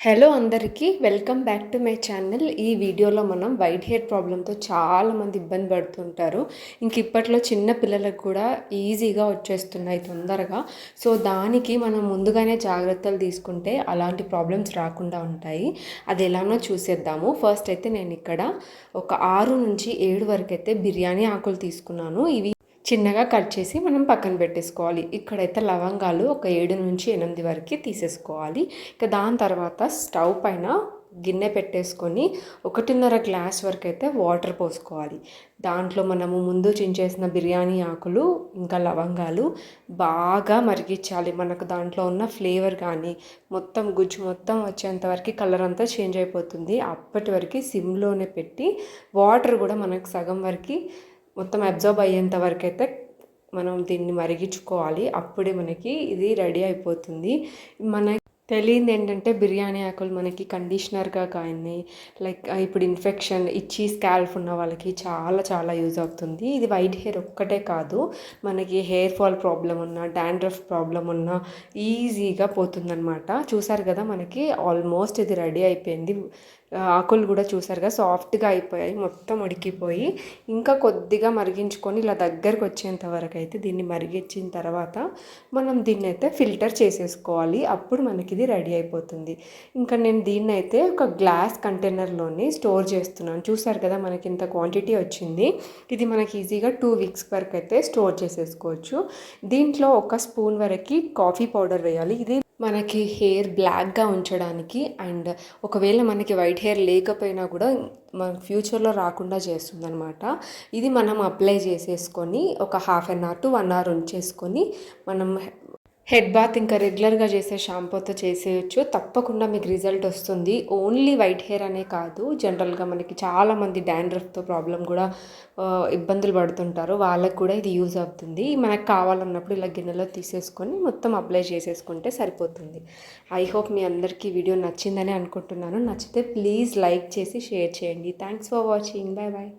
Hello అందరికీ welcome back to my channel ఈ వీడియోలో మనం వైట్ హెయిర్ ప్రాబ్లంతో చాలామంది ఇబ్బంది పడుతుంటారు. ఇంక ఇప్పట్లో చిన్న పిల్లలకు కూడా ఈజీగా వచ్చేస్తున్నాయి తొందరగా. సో దానికి మనం ముందుగానే జాగ్రత్తలు తీసుకుంటే అలాంటి ప్రాబ్లమ్స్ రాకుండా ఉంటాయి. అది ఎలానో చూసేద్దాము. ఫస్ట్ అయితే నేను ఇక్కడ ఒక ఆరు నుంచి ఏడు వరకు అయితే బిర్యానీ ఆకులు తీసుకున్నాను. ఇవి చిన్నగా కట్ చేసి మనం పక్కన పెట్టేసుకోవాలి. ఇక్కడైతే లవంగాలు ఒక ఏడు నుంచి ఎనిమిది వరకు తీసేసుకోవాలి. ఇక దాని తర్వాత స్టవ్ పైన గిన్నె పెట్టేసుకొని ఒకటిన్నర గ్లాస్ వరకు అయితే వాటర్ పోసుకోవాలి. దాంట్లో మనము ముందు చించేసిన బిర్యానీ ఆకులు ఇంకా లవంగాలు బాగా మరిగించాలి. మనకు దాంట్లో ఉన్న ఫ్లేవర్ కానీ మొత్తం గుజ్జు మొత్తం వచ్చేంత వరకు కలర్ అంతా చేంజ్ అయిపోతుంది. అప్పటి వరకు సిమ్లోనే పెట్టి వాటర్ కూడా మనకు సగం వరకు మొత్తం అబ్జర్బ్ అయ్యేంత వరకు అయితే మనం దీన్ని మరిగించుకోవాలి. అప్పుడే మనకి ఇది రెడీ అయిపోతుంది. మన తెలియంది ఏంటంటే బిర్యానీ ఆకులు మనకి కండిషనర్గా కానీ లైక్ ఇప్పుడు ఇన్ఫెక్షన్ ఇచ్చి స్కాల్ఫ్ ఉన్న వాళ్ళకి చాలా చాలా యూజ్ అవుతుంది. ఇది వైట్ హెయిర్ ఒక్కటే కాదు. మనకి హెయిర్ ఫాల్ ప్రాబ్లం ఉన్నా డాండ్రఫ్ ప్రాబ్లం ఉన్నా ఈజీగా పోతుందన్నమాట. చూసారు కదా మనకి ఆల్మోస్ట్ ఇది రెడీ అయిపోయింది. ఆకులు కూడా చూసారుగా సాఫ్ట్గా అయిపోయాయి మొత్తం ఉడికిపోయి ఇంకా కొద్దిగా మరిగించుకొని ఇలా దగ్గరకు వచ్చేంత వరకు అయితే దీన్ని మరిగించిన తర్వాత మనం దీన్ని అయితే ఫిల్టర్ చేసేసుకోవాలి. అప్పుడు మనకి ఇది రెడీ అయిపోతుంది. ఇంకా నేను దీన్ని అయితే ఒక గ్లాస్ కంటైనర్లోని స్టోర్ చేస్తున్నాను. చూసారు కదా మనకి ఇంత క్వాంటిటీ వచ్చింది. ఇది మనకి ఈజీగా టూ వీక్స్ వరకు అయితే స్టోర్ చేసేసుకోవచ్చు. దీంట్లో ఒక స్పూన్ వరకు కాఫీ పౌడర్ వేయాలి. ఇది మనకి హెయిర్ బ్లాక్గా ఉంచడానికి అండ్ ఒకవేళ మనకి వైట్ హెయిర్ లేకపోయినా కూడా మన ఫ్యూచర్లో రాకుండా చేస్తుంది అనమాట ఇది మనం అప్లై చేసేసుకొని ఒక half an hour to one hour ఉంచేసుకొని మనం హెడ్ బాత్ ఇంకా రెగ్యులర్గా చేసే షాంపూతో చేసేయచ్చు. తప్పకుండా మీకు రిజల్ట్ వస్తుంది. ఓన్లీ వైట్ హెయిర్ అనే కాదు జనరల్గా మనకి చాలామంది డాండ్రఫ్తో ప్రాబ్లం కూడా ఇబ్బందులు పడుతుంటారు. వాళ్ళకు కూడా ఇది యూజ్ అవుతుంది. మనకు కావాలన్నప్పుడు ఇలా గిన్నెలో తీసేసుకొని మొత్తం అప్లై చేసేసుకుంటే సరిపోతుంది. ఐ హోప్ మీ అందరికీ వీడియో నచ్చిందని అనుకుంటున్నాను. నచ్చితే ప్లీజ్ లైక్ చేసి షేర్ చేయండి. Thanks for watching. Bye bye